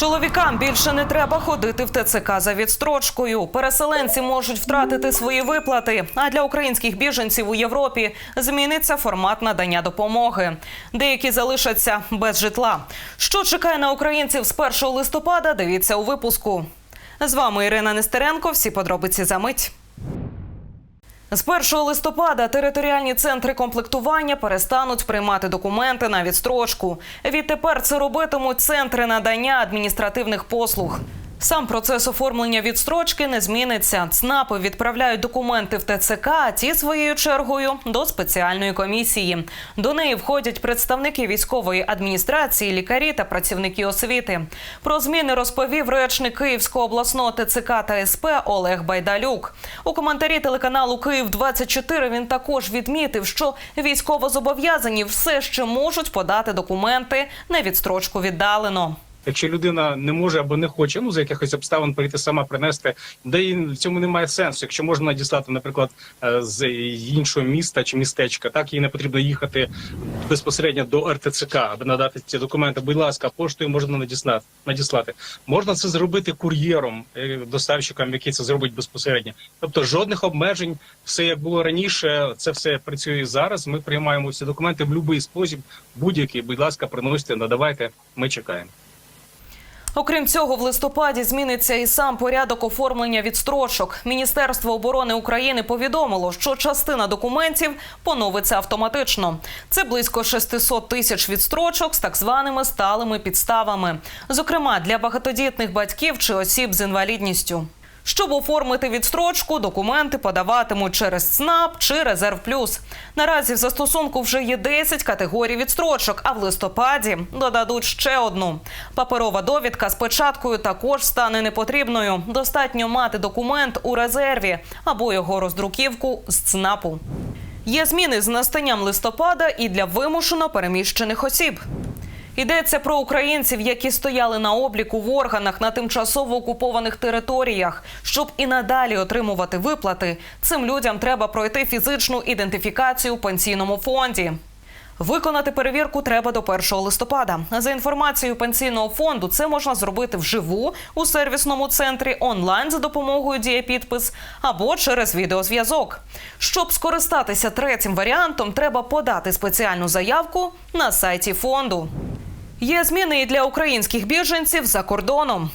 Чоловікам більше не треба ходити в ТЦК за відстрочкою. Переселенці можуть втратити свої виплати. А для українських біженців у Європі зміниться формат надання допомоги. Деякі залишаться без житла. Що чекає на українців з 1 листопада? Дивіться у випуску. З вами Ірина Нестеренко. Всі подробиці за мить. З 1 листопада територіальні центри комплектування перестануть приймати документи на відстрочку. Відтепер це робитимуть центри надання адміністративних послуг. Сам процес оформлення відстрочки не зміниться. ЦНАПи відправляють документи в ТЦК, а ті своєю чергою до спеціальної комісії. До неї входять представники військової адміністрації, лікарі та працівники освіти. Про зміни розповів речник Київського обласного ТЦК та СП Олег Байдалюк. У коментарі телеканалу Київ 24 він також відмітив, що військовозобов'язані все ще можуть подати документи на відстрочку віддалено. Якщо людина не може або не хоче, ну за якихось обставин прийти сама принести, де і в цьому немає сенсу. Якщо можна надіслати, наприклад, е, з іншого міста чи містечка, так їй не потрібно їхати безпосередньо до РТЦК, аби надати ці документи. Будь ласка, поштою можна надіслати. надіслати. Можна це зробити кур'єром, е, доставщиком, який це зробить безпосередньо. Тобто жодних обмежень, все як було раніше, це все працює зараз. Ми приймаємо ці документи в будь-який спосіб, будь-який. Будь ласка, приносите, надавайте. Ми чекаємо. Окрім цього, в листопаді зміниться і сам порядок оформлення відстрочок. Міністерство оборони України повідомило, що частина документів поновиться автоматично. Це близько 600 тисяч відстрочок з так званими сталими підставами, зокрема для багатодітних батьків чи осіб з інвалідністю. Щоб оформити відстрочку, документи подаватимуть через ЦНАП чи Резерв Плюс. Наразі в застосунку вже є 10 категорій відстрочок, а в листопаді додадуть ще одну. Паперова довідка з печаткою також стане непотрібною. Достатньо мати документ у резерві або його роздруківку з ЦНАПу. Є зміни з настанням листопада і для вимушено переміщених осіб. Йдеться про українців, які стояли на обліку в органах на тимчасово окупованих територіях. Щоб і надалі отримувати виплати, цим людям треба пройти фізичну ідентифікацію в пенсійному фонді. Виконати перевірку треба до 1 листопада. За інформацією пенсійного фонду, це можна зробити вживу у сервісному центрі онлайн за допомогою дієпідпис або через відеозв'язок. Щоб скористатися третім варіантом, треба подати спеціальну заявку на сайті фонду. Є зміни і для українських біженців за кордоном.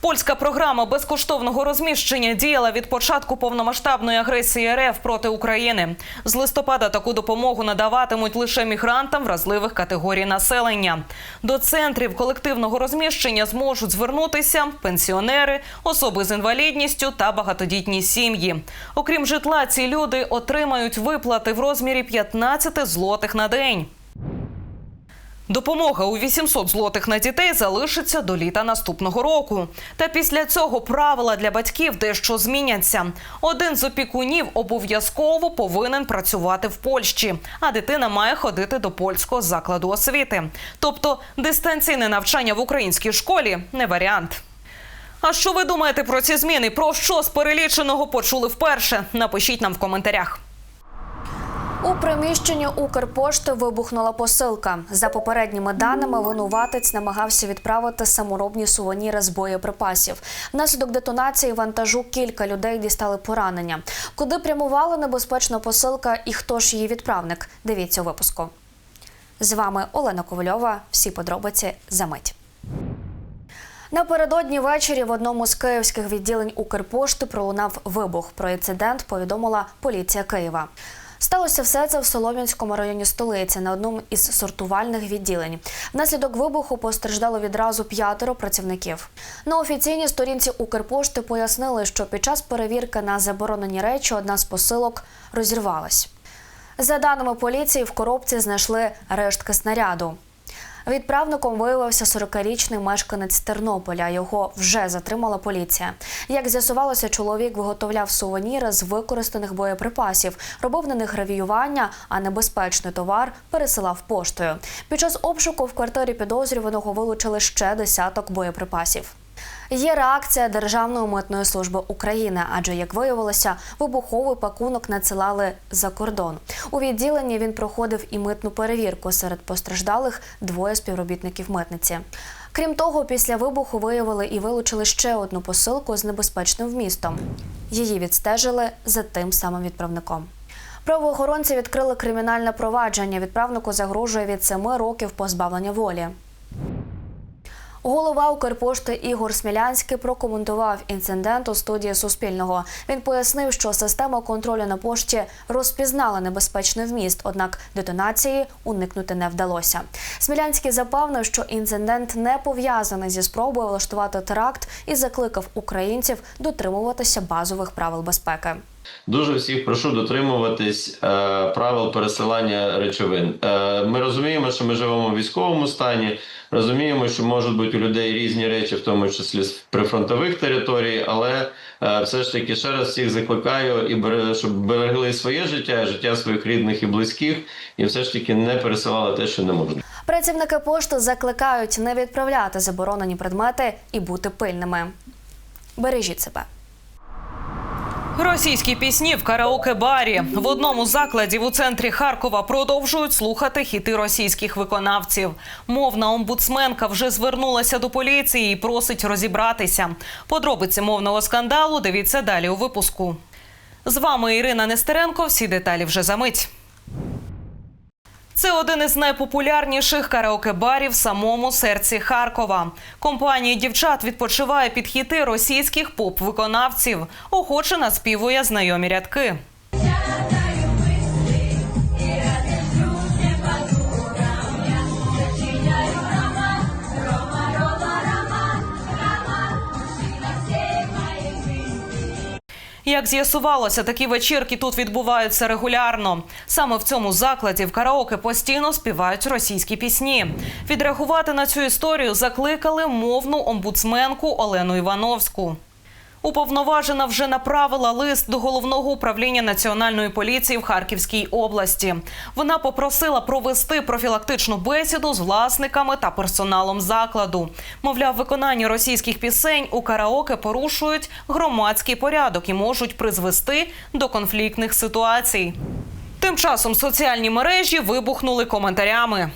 Польська програма безкоштовного розміщення діяла від початку повномасштабної агресії РФ проти України. З листопада таку допомогу надаватимуть лише мігрантам вразливих категорій населення. До центрів колективного розміщення зможуть звернутися пенсіонери, особи з інвалідністю та багатодітні сім'ї. Окрім житла, ці люди отримають виплати в розмірі 15 злотих на день. Допомога у 800 злотих на дітей залишиться до літа наступного року. Та після цього правила для батьків дещо зміняться. Один з опікунів обов'язково повинен працювати в Польщі, а дитина має ходити до польського закладу освіти. Тобто дистанційне навчання в українській школі не варіант. А що ви думаєте про ці зміни? Про що з переліченого почули вперше? Напишіть нам в коментарях. У приміщенні Укрпошти вибухнула посилка. За попередніми даними, винуватець намагався відправити саморобні сувеніри з боєприпасів. Внаслідок детонації вантажу кілька людей дістали поранення. Куди прямувала небезпечна посилка і хто ж її відправник? Дивіться у випуску. З вами Олена Ковальова. Всі подробиці за мить. Напередодні ввечері в одному з київських відділень Укрпошти пролунав вибух. Про інцидент повідомила поліція Києва. Сталося все це в Солом'янському районі столиці на одному із сортувальних відділень. Внаслідок вибуху постраждало відразу п'ятеро працівників. На офіційній сторінці Укрпошти пояснили, що під час перевірки на заборонені речі одна з посилок розірвалась. За даними поліції, в коробці знайшли рештки снаряду. Відправником виявився 40-річний мешканець Тернополя. Його вже затримала поліція. Як з'ясувалося, чоловік виготовляв сувеніри з використаних боєприпасів, робив на них гравіювання, а небезпечний товар пересилав поштою. Під час обшуку в квартирі підозрюваного вилучили ще десяток боєприпасів. Є реакція Державної митної служби України, адже як виявилося, вибуховий пакунок надсилали за кордон. У відділенні він проходив і митну перевірку. Серед постраждалих двоє співробітників митниці. Крім того, після вибуху виявили і вилучили ще одну посилку з небезпечним вмістом. Її відстежили за тим самим відправником. Правоохоронці відкрили кримінальне провадження. Відправнику загрожує від 7 років позбавлення волі. Голова Укрпошти Ігор Смілянський прокоментував інцидент у студії Суспільного. Він пояснив, що система контролю на пошті розпізнала небезпечний вміст, однак детонації уникнути не вдалося. Смілянський запевнив, що інцидент не пов'язаний зі спробою влаштувати теракт і закликав українців дотримуватися базових правил безпеки. Дуже всіх прошу дотримуватись е, правил пересилання речовин. Е, ми розуміємо, що ми живемо в військовому стані. Розуміємо, що можуть бути у людей різні речі, в тому числі з прифронтових територій, але е, все ж таки ще раз всіх закликаю і бере- щоб берегли своє життя, життя своїх рідних і близьких, і все ж таки не пересилали те, що не можна. Працівники пошти закликають не відправляти заборонені предмети і бути пильними. Бережіть себе. Російські пісні в караоке-барі в одному з закладів у центрі Харкова продовжують слухати хіти російських виконавців. Мовна омбудсменка вже звернулася до поліції і просить розібратися. Подробиці мовного скандалу дивіться далі у випуску. З вами Ірина Нестеренко. Всі деталі вже за мить. Це один із найпопулярніших караоке-барів в самому серці Харкова. Компанія дівчат відпочиває під хіти російських поп-виконавців. Охоче наспівує знайомі рядки. Як з'ясувалося, такі вечірки тут відбуваються регулярно. Саме в цьому закладі в караоке постійно співають російські пісні. Відреагувати на цю історію закликали мовну омбудсменку Олену Івановську. Уповноважена вже направила лист до головного управління національної поліції в Харківській області. Вона попросила провести профілактичну бесіду з власниками та персоналом закладу. Мовляв, виконання російських пісень у караоке порушують громадський порядок і можуть призвести до конфліктних ситуацій. Тим часом соціальні мережі вибухнули коментарями.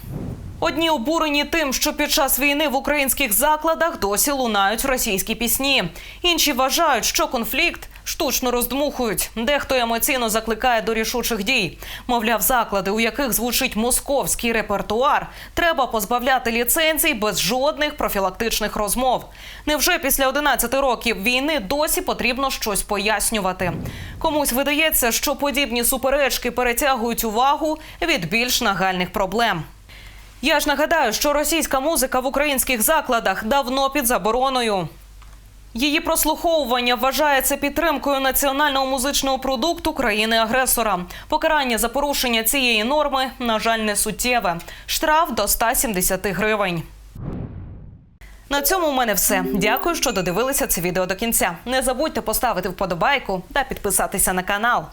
Одні обурені тим, що під час війни в українських закладах досі лунають російські пісні. Інші вважають, що конфлікт штучно роздмухують. Дехто емоційно закликає до рішучих дій. Мовляв, заклади, у яких звучить московський репертуар, треба позбавляти ліцензій без жодних профілактичних розмов. Невже після 11 років війни досі потрібно щось пояснювати? Комусь видається, що подібні суперечки перетягують увагу від більш нагальних проблем. Я ж нагадаю, що російська музика в українських закладах давно під забороною. Її прослуховування вважається підтримкою національного музичного продукту країни-агресора. Покарання за порушення цієї норми, на жаль, не суттєве. Штраф до 170 гривень. На цьому у мене все. Дякую, що додивилися це відео до кінця. Не забудьте поставити вподобайку та підписатися на канал.